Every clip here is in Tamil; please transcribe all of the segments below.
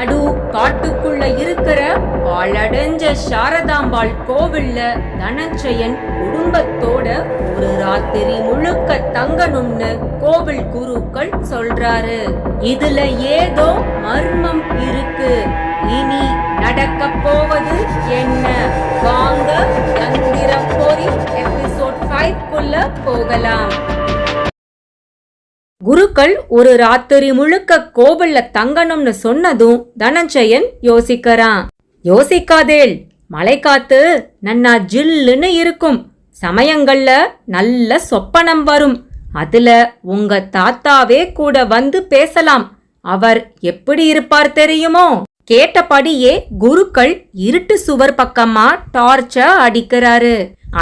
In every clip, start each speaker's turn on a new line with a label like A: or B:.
A: அடு காட்டுக்குள்ள இருக்கிற பாலடைஞ்ச சாரதாம்பாள் கோவில்ல தனஞ்சயன் குடும்பத்தோட ஒரு ராத்திரி முழுக்க தங்கணும்னு கோவில் குருக்கள் சொல்றாரு. இதுல ஏதோ மர்மம் இருக்கு. இனி நடக்க போவது என்ன? வாங்க யந்திர பொறி எபிசோட் ஃபைவ் குள்ள போகலாம். குருக்கள் ஒரு ராத்திரி முழுக்க கோவில்ல தங்கணும்னு சொன்னதும் தனஞ்சயன் யோசிக்கிறான். யோசிக்காதேல் மழை காத்து நன்னா ஜில்லுன்னு இருக்கும். சமயங்கள்ல நல்ல சொப்பனம் வரும். அதுல உங்க தாத்தாவே கூட வந்து பேசலாம். அவர் எப்படி இருப்பார் தெரியுமோ? கேட்டபடியே குருக்கள் இருட்டு சுவர் பக்கமா டார்ச்ச அடிக்கிறாரு.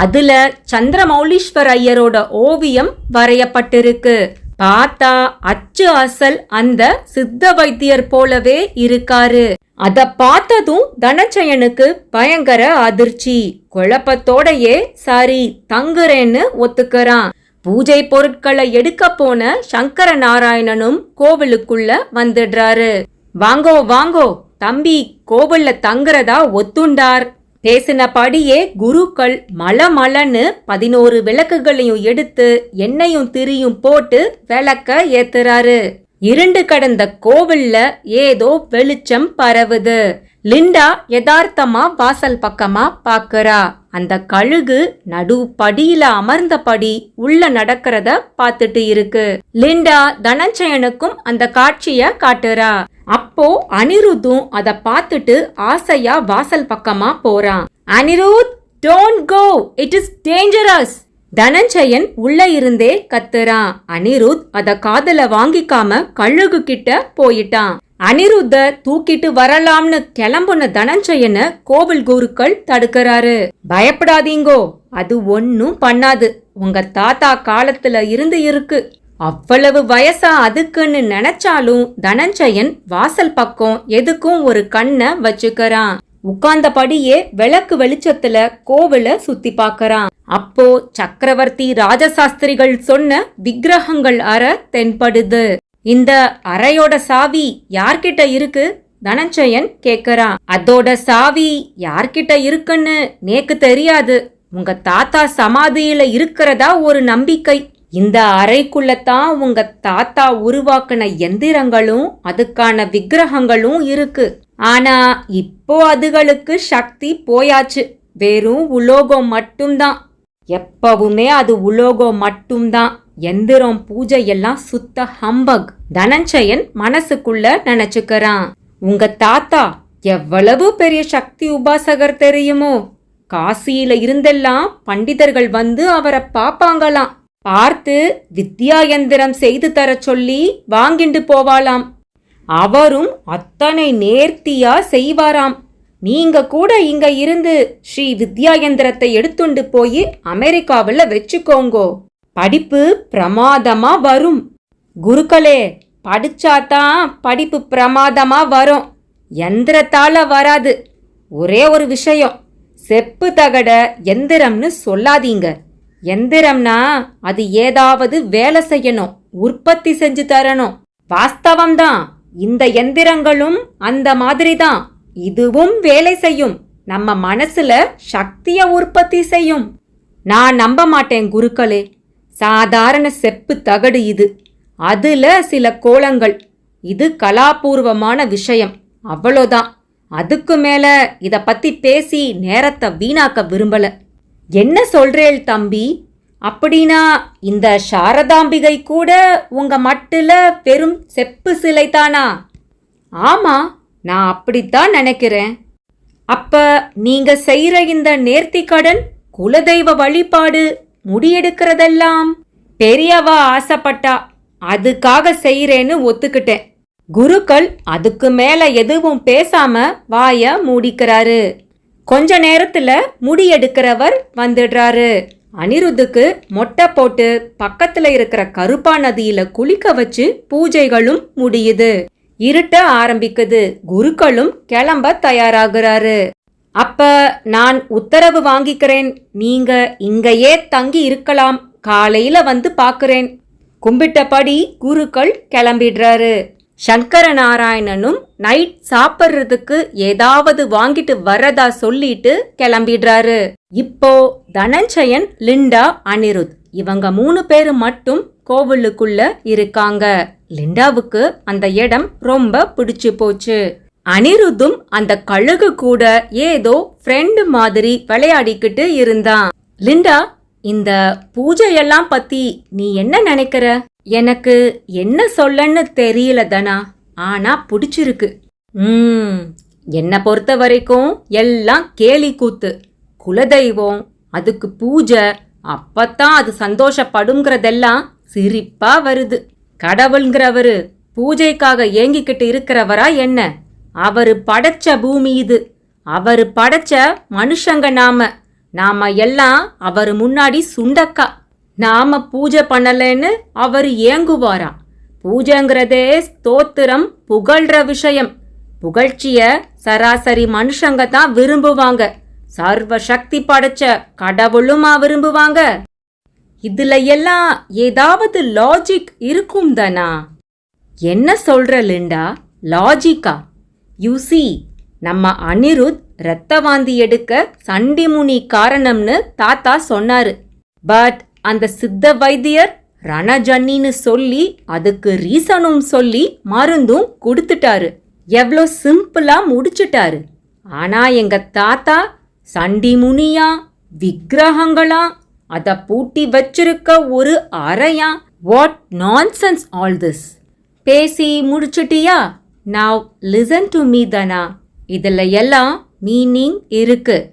A: அதுல சந்திரமௌலீஸ்வர் ஐயரோட ஓவியம் வரையப்பட்டிருக்கு. பார்த்தா அச்சு அசல் அந்த சித்த வைத்தியர் போலவே இருக்காரு. அத பார்த்ததும் தனச்சயனுக்கு பயங்கர அதிர்ச்சி. குழப்பத்தோடயே சரி தங்குறேன்னு ஒத்துக்கிறான். பூஜை பொருட்களை எடுக்க போன சங்கர நாராயணனும் கோவிலுக்குள்ள வந்துடுறாரு. வாங்கோ வாங்கோ தம்பி கோவில்ல தங்குறதா ஒத்துண்டார். பேசினபடியே குருக்கள் மலமலன்னு பதினோரு விளக்குகளையும் எடுத்து எண்ணெயும் திரியும் போட்டு விளக்க ஏத்துறாரு. இருண்டு கடந்த கோவில்ல ஏதோ வெளிச்சம் பரவுது. லிண்டா யதார்த்தமா வாசல் பக்கமா பாக்குறா. அந்த கழுகு நடு படியில அமர்ந்தபடி உள்ள நடக்கிறத பார்த்துட்டு இருக்கு. லிண்டா தனஞ்சயனுக்கும் அந்த காட்சிய காட்டுறா. அப்போ அனிருத்தும் அதை பார்த்துட்டு ஆசையா வாசல் பக்கமா போறான். Anirudh don't go it is dangerous Dhananjayan உள்ள இருந்தே கத்துறான். அனிருத் அத காதல வாங்கிக்காம கழுகு கிட்ட போயிட்டான். அனிருத்த தூக்கிட்டு வரலாம்னு கிளம்புன தனஞ்சயன கோவில் குருக்கள் தடுக்கிறாரு. பயப்படாதீங்கோ. அது ஒன்னும் பண்ணாது. உங்க தாத்தா காலத்துல இருந்து இருக்கு. அவ்வளவு வயசா அதுக்குன்னு நினைச்சாலும் தனஞ்சயன் வாசல் பக்கம் எதுக்கும் ஒரு கண்ணை வச்சுக்கறான். உட்கார்ந்தபடியே விளக்கு வெளிச்சத்துல கோவில சுத்தி பார்க்கறான். அப்போ சக்கரவர்த்தி ராஜசாஸ்திரிகள் சொன்ன விக்கிரகங்கள் அற தென்படுது. இந்த அறையோட சாவி யார்கிட்ட இருக்கு? தனஞ்சயன் கேக்குறான். அதோட சாவி யார்கிட்ட இருக்குன்னு நேக்கு தெரியாது. உங்க தாத்தா சமாதியில இருக்கிறதா ஒரு நம்பிக்கை. இந்த அறைக்குள்ளத்தான் உங்க தாத்தா உருவாக்கின எந்திரங்களும் அதுக்கான விக்கிரகங்களும் இருக்கு. ஆனா இப்போ அதுகளுக்கு சக்தி போயாச்சு. வெறும் உலோகம் மட்டும்தான். எப்பவுமே அது உலோகம் மட்டும்தான். எந்திரம் பூஜை எல்லாம் சுத்த ஹம்பக். தனஞ்சயன் மனசுக்குள்ள நினைச்சுக்கிறான் உங்க தாத்தா எவ்வளவு பெரிய சக்தி உபாசகர் தெரியுமோ? காசியில இருந்தெல்லாம் பண்டிதர்கள் வந்து அவரை பாப்பாங்களாம். பார்த்து வித்யா எந்திரம் செய்து தர சொல்லி வாங்கிண்டு போவாளாம். அவரும் அத்தனை நேர்த்தியா செய்வாராம். நீங்க கூட இங்க இருந்து ஸ்ரீ வித்யா யந்திரத்தை எடுத்துண்டு போய் அமெரிக்காவில் வச்சுக்கோங்கோ. படிப்பு பிரமாதமா வரும். குருக்களே படிச்சாதான் படிப்பு பிரமாதமா வரும். எந்திரத்தால வராது. ஒரே ஒரு விஷயம் செப்பு தகட எந்திரம்னு சொல்லாதீங்க. எந்திரம்னா அது ஏதாவது வேலை செய்யணும் உற்பத்தி செஞ்சு தரணும். வாஸ்தவம்தான். இந்த எந்திரங்களும் அந்த மாதிரி தான் இதுவும் வேலை செய்யும். நம்ம மனசுல சக்திய உற்பத்தி செய்யும். நான் நம்ப மாட்டேன் குருக்களே. சாதாரண செப்பு தகடு இது. அதுல சில கோலங்கள். இது கலாபூர்வமான விஷயம். அவ்வளோதான். அதுக்கு மேல இத பத்தி பேசி நேரத்தை வீணாக்க விரும்பலை. என்ன சொல்றேள் தம்பி? அப்படின்னா இந்த சாரதாம்பிகை கூட உங்க மட்டில் வெறும் செப்பு சிலை தானா ஆமா நான் அப்படித்தான் நினைக்கிறேன். அப்ப நீங்க செய்யற இந்த நேர்த்தி கடன் குலதெய்வ வழிபாடு முடியெடுக்கிறதெல்லாம் பெரியவா ஆசைப்பட்டா அதுக்காக செய்யறேன்னு ஒத்துக்கிட்டேன். குருக்கள் அதுக்கு மேல எதுவும் பேசாம வாய மூடிக்கிறாரு. கொஞ்ச நேரத்தில் முடி எடுக்கிறவர் வந்துடுறாரு. அனிருத்துக்கு மொட்டை போட்டு பக்கத்தில் இருக்கிற கருப்பா நதியில குளிக்க வச்சு பூஜைகளும் முடியுது. இருட்ட ஆரம்பிக்குது. குருக்களும் கிளம்ப தயாராகிறாரு. அப்ப நான் உத்தரவு வாங்கிக்கிறேன். நீங்க இங்கேயே தங்கி இருக்கலாம். காலையில வந்து பாக்குறேன். கும்பிட்டபடி குருக்கள் கிளம்பிடுறாரு. சங்கரநாராயணனும் நைட் சாப்பிட்றதுக்கு ஏதாவது வாங்கிட்டு வரதா சொல்லிட்டு கிளம்பிடுறாரு. இப்போ தனஞ்சயன் லிண்டா அனிருத் இவங்க மூணு பேரு மட்டும் கோவிலுக்குள்ள இருக்காங்க. லிண்டாவுக்கு அந்த இடம் ரொம்ப பிடிச்சு போச்சு. அனிருத்தும் அந்த கழுகு கூட ஏதோ ஃப்ரெண்டு மாதிரி விளையாடிக்கிட்டு இருந்தான். லிண்டா இந்த பூஜையெல்லாம் பத்தி நீ என்ன நினைக்கிற? எனக்கு என்ன சொல்லன்னு தெரியல தனா. ஆனா பிடிச்சிருக்கு. ம் என்னை பொறுத்த வரைக்கும் எல்லாம் கேலி கூத்து. குலதெய்வம் அதுக்கு பூஜை அப்பத்தான் அது சந்தோஷப்படுங்கிறதெல்லாம் சிரிப்பா வருது. கடவுள்ங்கிறவரு பூஜைக்காக ஏங்கிக்கிட்டு இருக்கிறவரா என்ன? அவரு படைச்ச பூமி இது. அவரு படைச்ச மனுஷங்க நாம. நாம எல்லாம் அவரு முன்னாடி சுண்டக்கா. நாம பூஜை பண்ணலைன்னு அவர் ஏங்குவாராம். பூஜைங்கிறதே ஸ்தோத்திரம் புகழ்ற விஷயம். புகழ்ச்சிய சராசரி மனுஷங்க தான் விரும்புவாங்க. சர்வ சக்தி படைச்ச கடவுளுமா விரும்புவாங்க. இதுல எல்லாம் ஏதாவது லாஜிக் இருக்கும் தானா? என்ன சொல்ற லிண்டா? லாஜிக்கா யூ see நம்ம அனிருத் ரத்த வாந்தி எடுக்க சண்டிமுனி காரணம்னு தாத்தா சொன்னாரு. பட் அந்த சித்த வைத்தியர் ரணஜன்னின்னு சொல்லி அதுக்கு ரீசனும் சொல்லி மருந்தும் கொடுத்துட்டாரு. எவ்வளோ சிம்பிளா முடிச்சிட்டாரு. ஆனா எங்க தாத்தா சண்டி முனியா விக்கிரகங்களா அதை பூட்டி வச்சிருக்க ஒரு அறையா? வாட் நான்சென்ஸ் ஆல் திஸ் பேசி முடிச்சிட்டியா? நான் லிசன் டு மீ தனா. இதில் எல்லாம் மீனிங் இருக்குது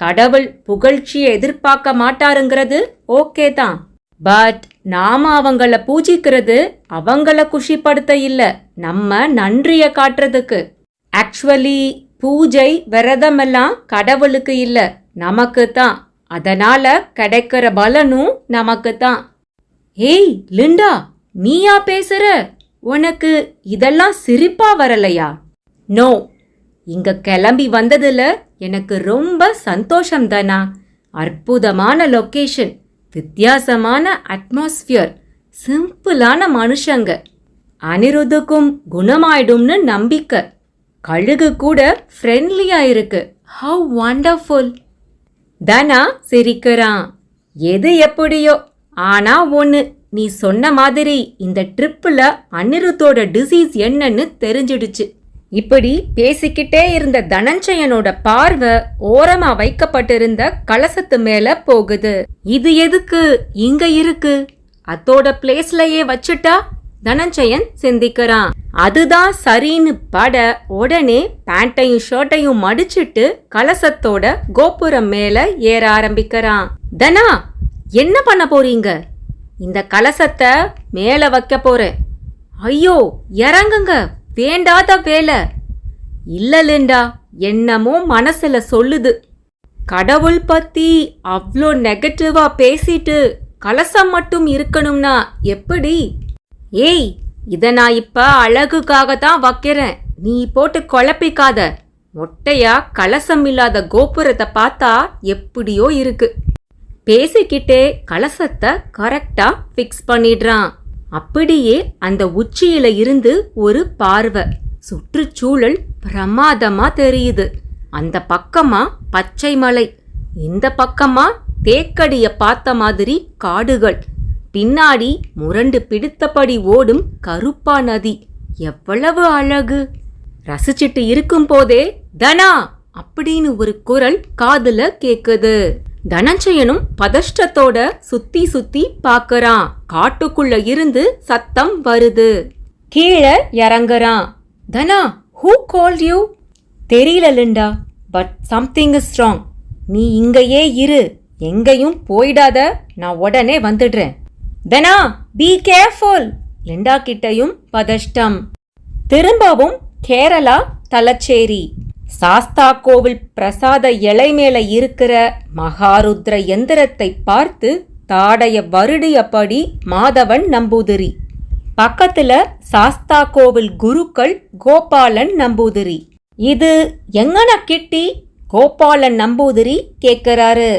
A: கடவுள் புகழ்ச்சியை எதிர்பார்க்க மாட்டாருங்கிறது? ஓகே தான். பட் நாம அவங்கள பூஜிக்கிறது அவங்கள குஷிப்படுத்த இல்ல. நம்ம நன்றிய காட்டுறதுக்கு. ஆக்சுவலி பூஜை விரதமெல்லாம் கடவுளுக்கு இல்ல. நமக்கு தான். அதனால கிடைக்கிற பலனும் நமக்கு தான். ஏய் லிண்டா நீயா பேசுற? உனக்கு இதெல்லாம் சிரிப்பா வரலையா? நோ. இங்க கிளம்பி வந்ததுல எனக்கு ரொம்ப சந்தோஷம் தானா அற்புதமான லொக்கேஷன் வித்தியாசமான அட்மாஸ்பியர் சிம்பிளான மனுஷங்க. அனிருத்துக்கும் குணமாயிடும்னு நம்பிக்கை. கழுகு கூட ஃப்ரெண்ட்லியா இருக்கு. ஹவ் வண்டர்ஃபுல் தனா? சிரிக்கிறான். எது எப்படியோ? ஆனா ஒன்று நீ சொன்ன மாதிரி இந்த ட்ரிப்பில் அனிருத்தோட டிசீஸ் என்னன்னு தெரிஞ்சிடுச்சு. இப்படி பேசிக்கிட்டே இருந்த தனஞ்சயனோட பார்வை ஓரமா வைக்கப்பட்டிருந்த கலசத்து மேல போகுது. இது எதுக்கு? இங்க இருக்கு. அதோட பிளேஸ்லயே வச்சுட்டா தனஞ்சயன் சிந்திக்கிறான். அதுதான் சரின்னு பட உடனே பேண்ட்டையும் ஷர்ட்டையும் மடிச்சிட்டு கலசத்தோட கோபுரம் மேல ஏற ஆரம்பிக்கிறான். தனா என்ன பண்ண போறீங்க? இந்த கலசத்தை மேல வைக்க போறேன். ஐயோ இறங்குங்க. வேண்டாத வேலை? இல்லலண்டா என்னமோ மனசுல சொல்லுது. கடவுள் பத்தி அவ்வளோ நெகட்டிவா பேசிட்டு கலசம் மட்டும் இருக்கணும்னா எப்படி? ஏய் இத நான் இப்ப அழகுக்காக தான் வைக்கிறேன். நீ போட்டு குழப்பிக்காத. மொட்டையா கலசம் இல்லாத கோபுரத்தை பார்த்தா எப்படியோ இருக்கு. பேசிக்கிட்டே கலசத்தை கரெக்டா ஃபிக்ஸ் பண்ணிடுறான். அப்படியே அந்த உச்சியில இருந்து ஒரு பார்வை. சுற்றுச்சூழல் பிரமாதமா தெரியுது. அந்த பக்கமா பச்சை மலை. இந்த பக்கமா தேக்கடிய பார்த்த மாதிரி காடுகள். பின்னாடி முரண்டு பிடித்தபடி ஓடும் கருப்பா நதி. எவ்வளவு அழகு. ரசிச்சிட்டு இருக்கும் போதே தனா! அப்படின்னு ஒரு குரல் காதுல கேக்குது. தனஞ்சயனும் பதஷ்டத்தோட சுத்தி சுத்தி பாக்கறான். காட்டுக்குள்ள இருந்து சத்தம் வருது. கீழே இறங்குறான். தனா ஹூ கால் யூ தெரியல Linda but something is strong நீ இங்கேயே இரு. எங்கேயும் போயிடாத. நான் உடனே வந்துடுறேன். தனா பி கேர்ஃபுல் லிண்டா கிட்டையும் பதஷ்டம். திரும்பவும் கேரளா தலச்சேரி. சாஸ்தா கோவில் பிரசாத இலை மேல இருக்கிற மகாருத்ர எந்திரத்தை பார்த்து தாடைய வருடியபடி மாதவன் நம்பூதிரி. பக்கத்துல சாஸ்தா கோவில் குருக்கள் கோபாலன் நம்பூதிரி. இது எங்கன கிட்டி? கோபாலன் நம்பூதிரி கேட்கிறாரு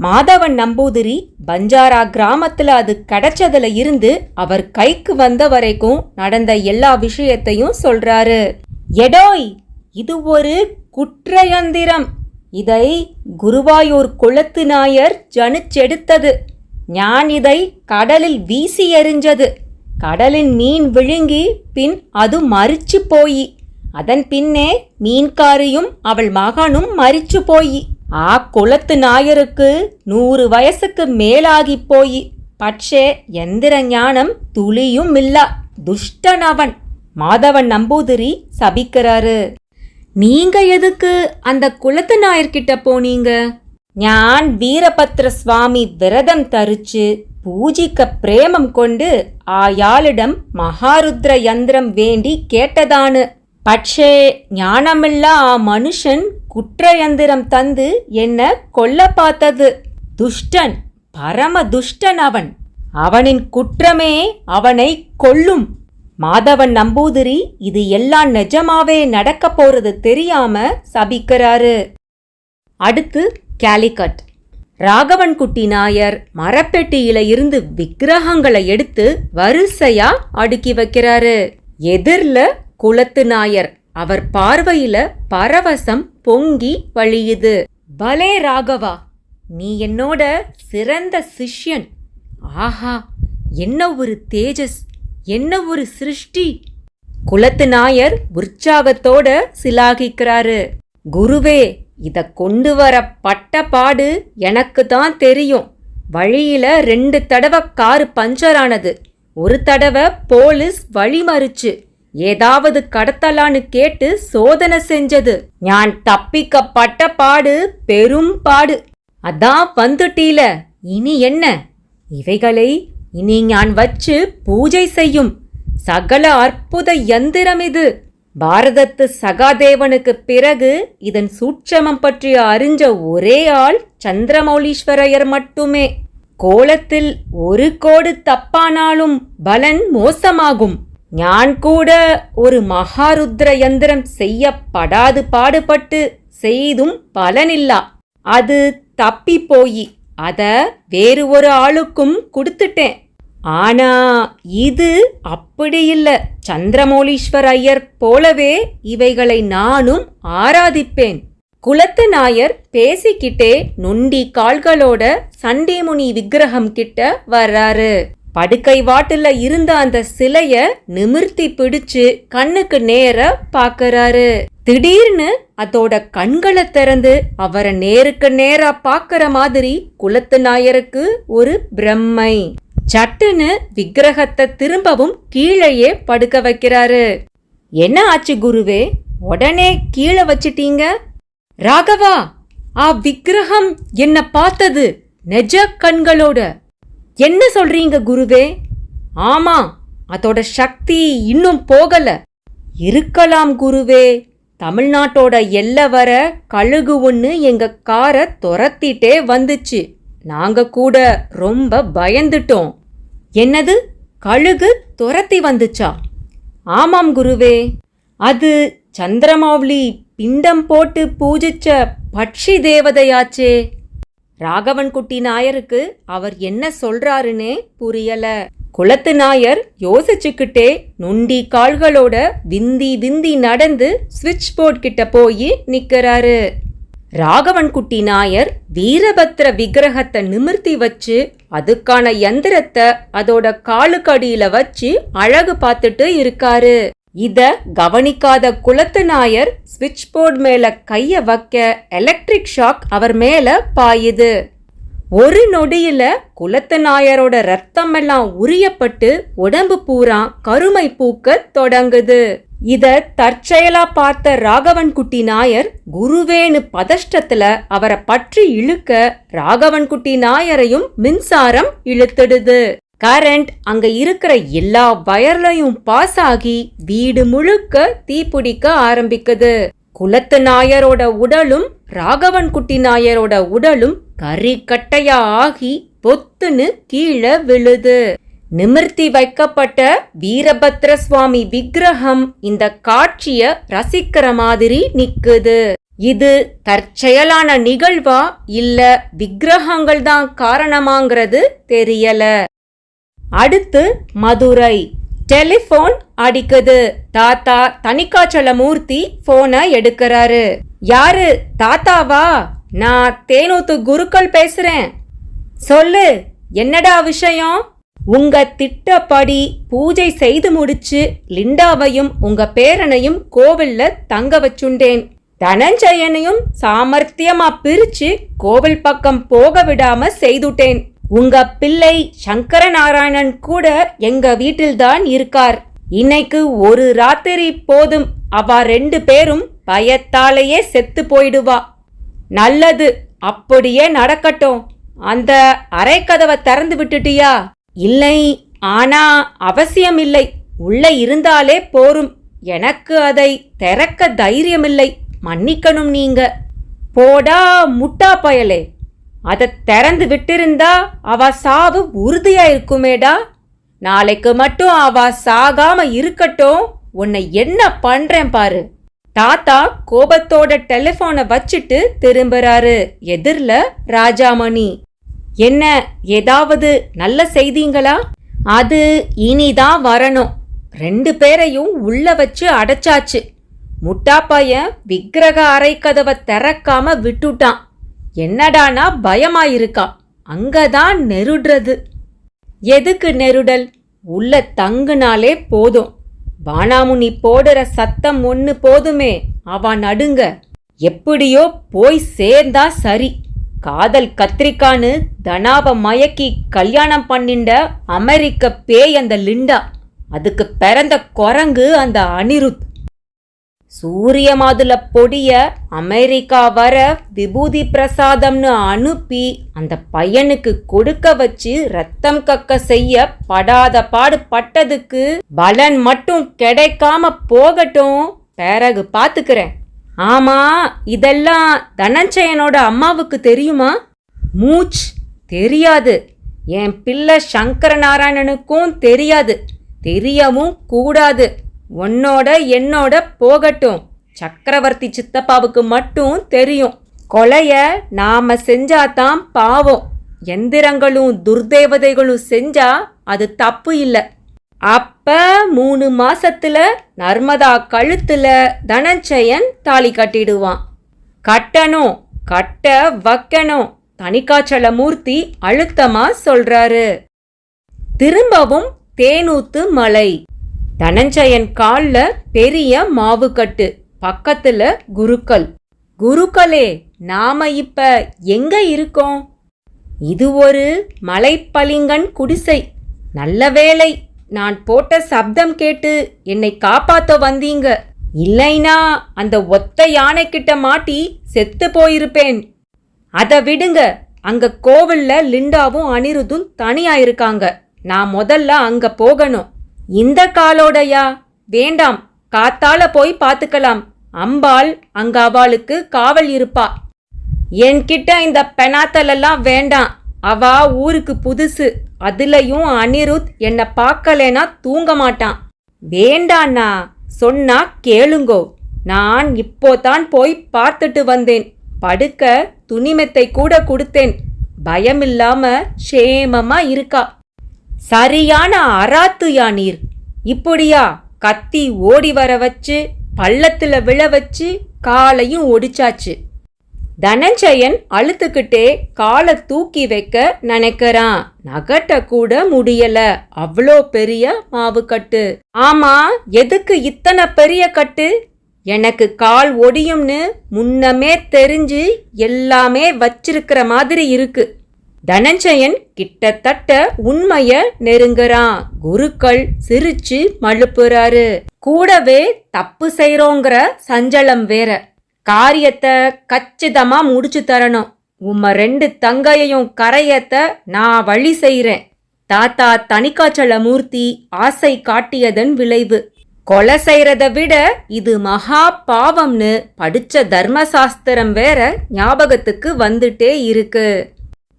A: மாதவன் நம்பூதிரி பஞ்சாரா கிராமத்துல அது கிடைச்சதுல இருந்து அவர் கைக்கு வந்த வரைக்கும் நடந்த எல்லா விஷயத்தையும் சொல்றாரு. எடோய் இது ஒரு குற்றயந்திரம். இதை குருவாயூர் குளத்து நாயர் ஜனிச்செடுத்தது. ஞான் இதை கடலில் வீசி எறிஞ்சது. கடலின் மீன் விழுங்கி பின் அது மறிச்சு போயி. அதன் பின்னே மீன்காரியும் அவள் மகனும் மறிச்சு போயி. ஆ குளத்து நாயருக்கு நூறு வயசுக்கு மேலாகி போயி. பட்சே எந்திர ஞானம் துளியும் இல்ல துஷ்டனவன். மாதவன் நம்பூதிரி சபிக்கிறாரு. நீங்க எதுக்கு அந்த குளத்து நாயர்கிட்ட போனீங்க? ஞான் வீரபத்ர சுவாமி விரதம் தரிச்சு பூஜிக்க பிரேமம் கொண்டு ஆயாளிடம் மகாருத்ர யந்திரம் வேண்டி கேட்டதானு பட்சே ஞானமில்லா ஆ மனுஷன் குற்றயந்திரம் தந்து என்ன கொல்ல பார்த்தது? துஷ்டன் பரம துஷ்டன் அவன். அவனின் குற்றமே அவனை கொல்லும். மாதவன் நம்பூதிரி இது எல்லாம் நிஜமாவே நடக்க போறது தெரியாம சபிக்கிறாரு. அடுத்து கேலிகட். ராகவன் குட்டி நாயர் மரப்பெட்டியில இருந்து விக்கிரகங்களை எடுத்து வரிசையா அடுக்கி வைக்கிறாரு. எதிர்ல குளத்து நாயர் அவர் பார்வையில பரவசம் பொங்கி வழியுது. பலே ராகவா நீ என்னோட சிறந்த சிஷ்யன். ஆஹா என்ன ஒரு தேஜஸ். என்ன ஒரு சிருஷ்டி? குலத்து நாயர் உற்சாகத்தோட சிலாகிக்கிறாரு. குருவே இத கொண்டு வர பட்ட பாடு எனக்கு தான் தெரியும். வழியில ரெண்டு தடவை காரு பஞ்சர் ஆனது ஒரு தடவை போலீஸ் வழி மறுச்சு ஏதாவது கடத்தலான்னு கேட்டு சோதனை செஞ்சது. ஞான் தப்பிக்க பட்ட பாடு பெரும் பாடு. அதான் வந்துட்டீல. இனி என்ன? இவைகளை இனி ஞான் வச்சு பூஜை செய்யும் சகல அற்புத யந்திரம் இது. பாரதத்து சகாதேவனுக்கு பிறகு இதன் சூட்சமம் பற்றி அறிஞ்ச ஒரே ஆள் சந்திரமௌலீஸ்வரையர் மட்டுமே. கோலத்தில் ஒரு கோடு தப்பானாலும் பலன் மோசமாகும். ஞான் கூட ஒரு மகாருத்ர யந்திரம் செய்யப்படாது பாடுபட்டு செய்தும் பலனில்லா. அது தப்பி போயி. அத வேறு ஒரு ஆளுக்கும் கொடுத்துட்டேன். ஆனா இது அப்படி இல்லை சந்திரமௌலீஸ்வர் ஐயர் போலவே இவைகளை நானும் ஆராதிப்பேன். குலத்து நாயர் பேசிக்கிட்டே நொண்டி கால்களோட சண்டிமுனி விக்கிரகம் கிட்ட வர்றாரு. படுக்கை வாட்டுல இருந்த அந்த சிலைய நிமிர்த்தி பிடிச்சு கண்ணுக்கு நேர பாக்குறாரு. திடீர்னு அதோட கண்களை திறந்து அவரை நேருக்கு நேரா பாக்குற மாதிரி குலத்து நாயருக்கு ஒரு பிரம்மை. சட்டுன்னு விக்கிரகத்தை திரும்பவும் கீழேயே படுக்க வைக்கிறாரு. என்ன ஆச்சு குருவே? உடனே கீழே வச்சிட்டீங்க? ராகவா ஆ விக்கிரகம் என்ன பார்த்தது நெஜ கண்களோட. என்ன சொல்றீங்க குருவே? ஆமா அதோட சக்தி இன்னும் போகல. இருக்கலாம் குருவே தமிழ்நாட்டோட எல்லை வர கழுகு ஒன்று எங்க காரை துரத்திட்டே வந்துச்சு. நாங்க கூட ரொம்ப பயந்துட்டோம். என்னது? கழுகு துரத்தி வந்துச்சா? ஆமாம் குருவே. அது சந்திரமௌலி பிண்டம் போட்டு பூஜிச்ச பட்சி தேவதையாச்சே. ராகவன் குட்டி நாயருக்கு அவர் என்ன சொல்றாருன்னே புரியல. குளத்து நாயர் யோசிச்சுக்கிட்டே நொண்டி கால்களோட விந்தி விந்தி நடந்து ஸ்விட்ச் போர்ட் கிட்ட போய் நிக்கிறாரு. ராகவன் குட்டி நாயர் வீரபத்ர விக்கிரகத்தை நிமிர்த்தி வச்சு அதுக்கான யந்திரத்தை அதோட காலுக்கடியில வச்சு அழகு பார்த்துட்டு இருக்காரு. இத கவனிக்காத குலத்து நாயர் ஸ்விட்ச் போர்டு மேல கைய வைக்க எலக்ட்ரிக் ஷாக் அவர் மேல பாயுது. ஒரு நொடியில குலத்து நாயரோட ரத்தம் எல்லாம் உரியப்பட்டு உடம்பு பூரா கருமை பூக்க தொடங்குது. இத தற்செயலா பார்த்த ராகவன் குட்டி நாயர் குருவேனு பதஷ்டத்துல அவரை பற்றி இழுக்க ராகவன் குட்டி நாயரையும் மின்சாரம் இழுத்துடுது. கரண்ட் அங்க இருக்கிற எல்லா வயர்லையும் பாஸ் ஆகி வீடு முழுக்க தீப்பிடிக்க ஆரம்பிக்குது. குலத்து நாயரோட உடலும் ராகவன் குட்டி நாயரோட உடலும் கறி கட்டையா ஆகி பொத்துன்னு கீழே விழுது. நிமிர்த்தி வைக்கப்பட்ட வீரபத்ர சுவாமி விக்கிரகம் இந்த காட்சிய ரசிக்கிற மாதிரி நிக்குது. இது தற்செயலான நிகழ்வா இல்ல விக்கிரகங்கள் தான் காரணமாங்கிறது தெரியல. அடுத்து மதுரை. டெலிபோன் அடிக்குது. தாத்தா தனிக்காச்சலமூர்த்தி போனை எடுக்கிறாரு. யாரு? தாத்தாவா? நான் தேனூத்து குருக்கள் பேசுறேன். சொல்லு என்னடா விஷயம்? உங்க திட்டப்படி பூஜை செய்து முடிச்சு லிண்டாவையும் உங்க பேரனையும் கோவில்ல தங்க வச்சுண்டேன். தனஞ்சயனையும் சாமர்த்தியமா பிரிச்சு கோவில் பக்கம் போக விடாம செய்துட்டேன். உங்க பிள்ளை சங்கர நாராயணன் கூட எங்க வீட்டில்தான் இருக்கார். இன்னைக்கு ஒரு ராத்திரி போதும் அவ ரெண்டு பேரும் பயத்தாலேயே செத்து போயிடுவா. நல்லது அப்படியே நடக்கட்டும். அந்த அரைக்கதவை திறந்து விட்டுட்டியா? இல்லை ஆனா அவசியம் இல்லை இருந்தாலே போரும். எனக்கு அதை திறக்க தைரியமில்லை. மன்னிக்கணும் நீங்க. போடா முட்டா பயலே. அதை திறந்து விட்டிருந்தா அவ சாவு உறுதியா இருக்குமேடா நாளைக்கு மட்டும் அவ சாகாம இருக்கட்டும். உன்னை என்ன பண்றேன் பாரு. தாத்தா கோபத்தோட டெலிஃபோனை வச்சுட்டு திரும்புறாரு. எதிரில் ராஜாமணி. என்ன ஏதாவது நல்ல செய்திங்களா? அது இனிதான் வரணும். ரெண்டு பேரையும் உள்ள வச்சு அடைச்சாச்சு. முட்டாப்பையன் விக்கிரக அரைக்கதவை கதவை திறக்காம விட்டுட்டான். என்னடானா பயமாயிருக்கான் அங்கதான் நெருடுறது. எதுக்கு நெருடல்? உள்ள தங்குனாலே போதும். வானாமுனி போடுற சத்தம் ஒன்று போதுமே. அவன் நடுங்க. எப்படியோ போய் சேர்ந்தா சரி. காதல் கத்திரிக்கான்னு தனாவ மயக்கி கல்யாணம் பண்ணிண்ட அமெரிக்க பேய் அந்த லிண்டா. அதுக்கு பிறந்த குரங்கு அந்த அனிருத். சூரிய மாதுள பொடிய அமெரிக்கா வர விபூதி பிரசாதம்னு அனுப்பி அந்த பையனுக்கு கொடுக்க வச்சு ரத்தம் கக்க செய்ய படாத பாடு பட்டதுக்கு பலன் மட்டும் கிடைக்காம போகட்டும். பிறகு பாத்துக்கிறேன். ஆமா இதெல்லாம் தனஞ்சயனோட அம்மாவுக்கு தெரியுமா? மூச் தெரியாது. என் பிள்ளை சங்கர நாராயணனுக்கும் தெரியாது. தெரியவும் கூடாது. உன்னோட என்னோட போகட்டும். சக்கரவர்த்தி சித்தப்பாவுக்கு மட்டும் தெரியும். கொலைய நாம செஞ்சாதான் பாவம். எந்திரங்களும் துர்தேவதைகளும் செஞ்சா அது தப்பு இல்லை. அப்போ மூணு மாசத்துல நர்மதா கழுத்துல தனஞ்சயன் தாலி கட்டிடுவான். கட்டணும் கட்ட வைக்கணும். தனிக்காச்சல மூர்த்தி அழுத்தமா சொல்றாரு. திரும்பவும் தேனூத்து மலை. தனஞ்சயன் கால்ல பெரிய மாவுக்கட்டு பக்கத்துல குருக்கள். குருக்களே நாம இப்ப எங்க இருக்கோம்? இது ஒரு மலைப்பளிங்கன் குடிசை நல்ல வேலை நான் போட்ட சப்தம் கேட்டு என்னை காப்பாத்த வந்தீங்க. இல்லைனா அந்த ஒத்த யானைக்கிட்ட மாட்டி செத்து போயிருப்பேன். அதை விடுங்க. அங்க கோவில்ல லிண்டாவும் அனிருதும் தனியா இருக்காங்க நான் முதல்ல அங்க போகணும். இந்த காலோடையா? வேண்டாம். காத்தால போய் பார்த்துக்கலாம் அம்பாள் அங்க அவளுக்கு காவல் இருப்பா. என்கிட்ட இந்த பெனாத்தலெல்லாம் வேண்டாம். அவா ஊருக்கு புதுசு. அதுலயும் அனிருத் என்னை பார்க்கலனா தூங்க மாட்டான் வேண்டாண்ணா சொன்னா கேளுங்கோ. நான் இப்போதான் போய் பார்த்துட்டு வந்தேன். படுக்க துணிமெத்தை கூட கொடுத்தேன். பயமில்லாம சேமமா இருக்கா. சரியான அராத்துயா நீர். இப்படியா கத்தி ஓடி வர வச்சு பள்ளத்துல விழ வச்சு காலையும் ஒடிச்சாச்சு. தனஞ்சயன் அழுத்துக்கிட்டே காலை தூக்கி வைக்க நினைக்கிறான். நகட்ட கூட முடியல. அவ்வளோ பெரிய மாவு கட்டு ஆமா எதுக்கு இத்தனை பெரிய கட்டு? எனக்கு கால் ஒடியும்னு முன்னமே தெரிஞ்சு எல்லாமே வச்சிருக்கிற மாதிரி இருக்கு. தனஞ்சயன் கிட்டத்தட்ட உண்மைய நெருங்குறான். குருக்கள் சிரிச்சு மழுப்புறாரு. கூடவே தப்பு செய்றோங்கிற சஞ்சலம் வேற. காரியத்தை கச்சிதமா முடிச்சு தரணும். உம்ம ரெண்டு தங்கையையும் கரையத்த நான் வழி செய்கிறேன் தாத்தா தனிக்காச்சல மூர்த்தி ஆசை காட்டியதன் விளைவு. கொலை செய்யறத விட இது மகா பாவம்னு படிச்ச தர்மசாஸ்திரம் வேற ஞாபகத்துக்கு வந்துட்டே இருக்கு.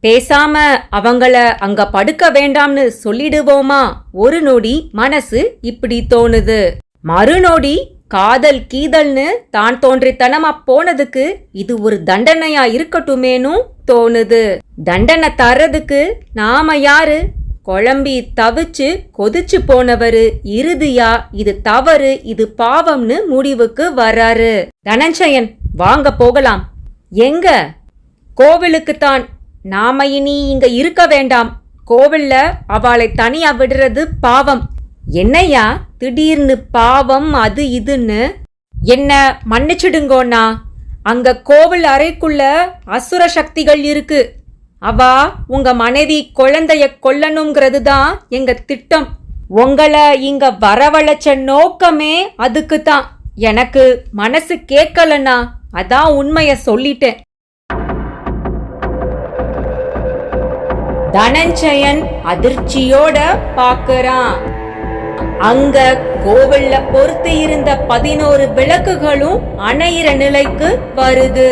A: பேசாம அவங்கள அங்க படுக்க வேண்டாம்னு சொல்லிடுவோமா? ஒரு நொடி மனசு இப்படி தோணுது. மறுநொடி காதல் கீதல்னு தான் தோன்றித்தனமா போனதுக்கு இது ஒரு தண்டனையா இருக்கட்டுமேனும் தோணுது. தண்டனை தர்றதுக்கு நாம யாரு? குழம்பி தவிச்சு கொதிச்சு போனவரு. இறுதியா இது தவறு இது பாவம்னு முடிவுக்கு வர்றாரு. தனஞ்சயன் வாங்க போகலாம். எங்க? கோவிலுக்குத்தான். நாம இனி இங்க இருக்க வேண்டாம். கோவில்ல அவளை தனியா விடுறது பாவம். என்னையா திடீர்னு பாவம் அது இதுன்னு? என்ன மன்னிச்சிடுங்கோண்ணா. அங்க கோவில் அறைக்குள்ள அசுர சக்திகள் இருக்கு. அவா உங்க மனைவி குழந்தைய கொல்லணுங்கிறது தான் எங்க திட்டம். உங்களை இங்க வரவழைச்ச நோக்கமே அதுக்கு தான் எனக்கு மனசு கேட்கலண்ணா அதான் உண்மைய சொல்லிட்டேன். தனஞ்சயன் அதிர்ச்சியோட பாக்குறான். அங்க கோவில்ல பொருத்தி இருந்த பதினோரு விளக்குகளும் அணையிற நிலைக்கு வருது.